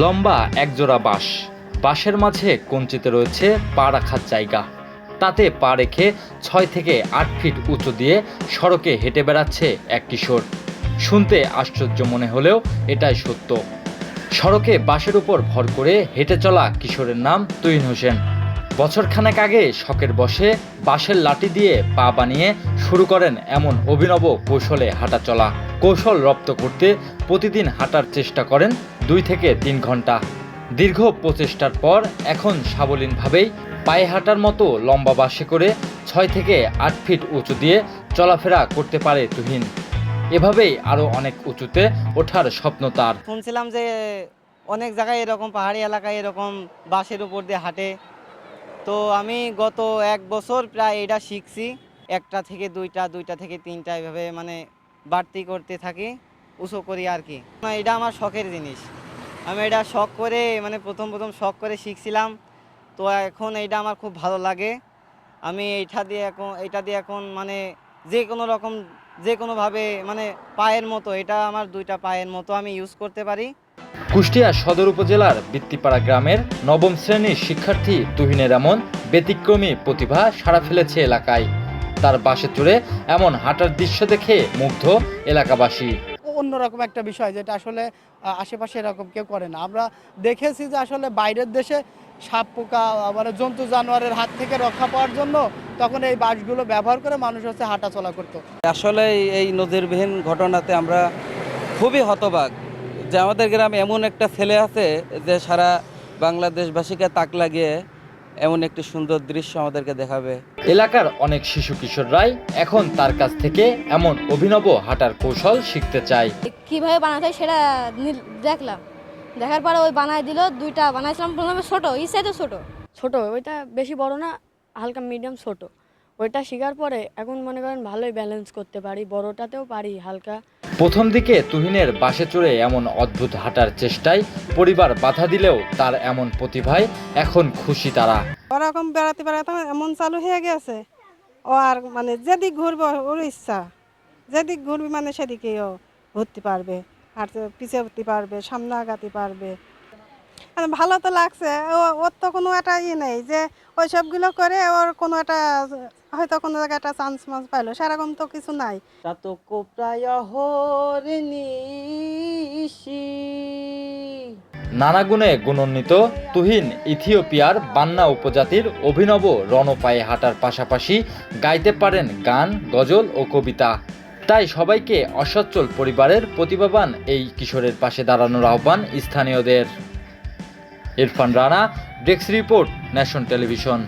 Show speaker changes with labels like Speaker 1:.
Speaker 1: লম্বা একজোড়া বাঁশ। বাঁশের মাঝে কঞ্চিতে রয়েছে পা রাখার জায়গা। তাতে পা রেখে ছয় থেকে আট ফিট উঁচু দিয়ে সড়কে হেঁটে বেড়াচ্ছে এক কিশোর। শুনতে আশ্চর্য মনে হলেও এটাই সত্য। সড়কে বাঁশের উপর ভর করে হেঁটে চলা কিশোরের নাম তুইন হোসেন। বছরখানেক আগে শখের বসে বাঁশের লাঠি দিয়ে পা বানিয়ে শুরু করেন এমন অভিনব কৌশলে হাঁটা চলা। কৌশল রপ্ত করতে প্রতিদিন হাঁটার চেষ্টা করেন দুই থেকে তিন ঘণ্টা। দীর্ঘ প্রচেষ্টার পর এখন সাবলীনভাবেই পায়ে হাঁটার মতো লম্বা বাসে করে ছয় থেকে আট ফিট উঁচু দিয়ে চলাফেরা করতে পারে তুহিন। এভাবেই আরও অনেক উঁচুতে ওঠার স্বপ্ন তার।
Speaker 2: শুনছিলাম যে অনেক জায়গায় এরকম পাহাড়ি এলাকায় এরকম বাসের উপর দিয়ে হাঁটে। তো আমি গত এক বছর প্রায় এটা শিখছি। একটা থেকে দুইটা দুইটা থেকে তিনটা এভাবে মানে বাড়তি করতে থাকি। উঁচু করি আর কি। এটা আমার শখের জিনিস। আমি এটা শখ করে মানে প্রথম প্রথম শখ করে শিখছিলাম। তো এখন এইটা আমার খুব ভালো লাগে। আমি এইটা দিয়ে এখন, এইটা দিয়ে এখন মানে যে কোনো রকম, যে কোনোভাবে মানে পায়ের মতো, এটা আমার দুইটা পায়ের মতো আমি ইউজ করতে পারি।
Speaker 1: কুষ্টিয়া সদর উপজেলার বৃত্তিপাড়া গ্রামের নবম শ্রেণির শিক্ষার্থী তুহিনের এমন ব্যতিক্রমী প্রতিভা সারা ফেলেছে এলাকায়। তার বাসে চড়ে এমন হাঁটার দৃশ্য দেখে মুগ্ধ এলাকাবাসী।
Speaker 3: অন্যরকম একটা বিষয় যেটা আসলে আশেপাশে এরকম কেউ করে না। আমরা দেখেছি যে আসলে বাইরের দেশে সাপ পোকা মানে জন্তু জানোয়ারের হাত থেকে রক্ষা পাওয়ার জন্য তখন এই বাসগুলো ব্যবহার করে মানুষ হচ্ছে হাঁটা চলা করতো।
Speaker 4: আসলে এই নজিরবিহীন ঘটনাতে আমরা খুবই হতবাক যে আমাদের গ্রামে এমন একটা ছেলে আছে যে সারা বাংলাদেশবাসীকে তাক লাগিয়ে এমন একটি সুন্দর দৃশ্য আমাদেরকে দেখাবে।
Speaker 1: এলাকার অনেক শিশু কিশোররাই এখন তার কাছ থেকে এমন অভিনব হাঁটার কৌশল শিখতে চায়।
Speaker 5: কীভাবে বানাতে হয় সেটা নি- দেখলাম। দেখার পরে ওই বানায় দিল দুইটা বানাইছিলাম। প্রথমে ছোট এই সাইডে ছোট।
Speaker 6: ছোট ওইটা বেশি বড় না হালকা মিডিয়াম ছোট। ওইটা শেখার পরে এখন মনে করেন ভালোই ব্যালেন্স করতে পারি বড়টাতেও পারি হালকা
Speaker 1: প্রথম দিকে তুহিনের বাসে চড়ে এমন অদ্ভুত হাঁটার চেষ্টায় পরিবার বাধা দিলেও তার এমন প্রতিভায় এখন খুশি তারা।
Speaker 7: ওরকম বেড়াতে বেড়াতে এমন চালু হয়ে গেছে। ও আর মানে যেদিক ঘুরবে ওর ইচ্ছা। যেদিক ঘুরবে মানে সেদিকেও ঘুরতে পারবে। আর পিছিয়ে উঠতে পারবে, সামনে আগাতে পারবে। ভালো তো লাগছে। ও ওর তো কোনো একটা ইয়ে নেই যে ওই সবগুলো করে ওর কোনো একটা হয়তো কোনো জায়গায় একটা চান্স মান্স পাইলো। সেরকম তো কিছু নাই।
Speaker 2: প্রায় হরিণীষি
Speaker 1: নানা গুণে গুণান্বিত তুহিন ইথিওপিয়ার বান্না উপজাতির অভিনব রণপায়ে হাঁটার পাশাপাশি গাইতে পারেন গান গজল ও কবিতা। তাই সবাইকে অসচ্ছল পরিবারের প্রতিভাবান এই কিশোরের পাশে দাঁড়ানোর আহ্বান স্থানীয়দের। Irfan Rana desk report nation television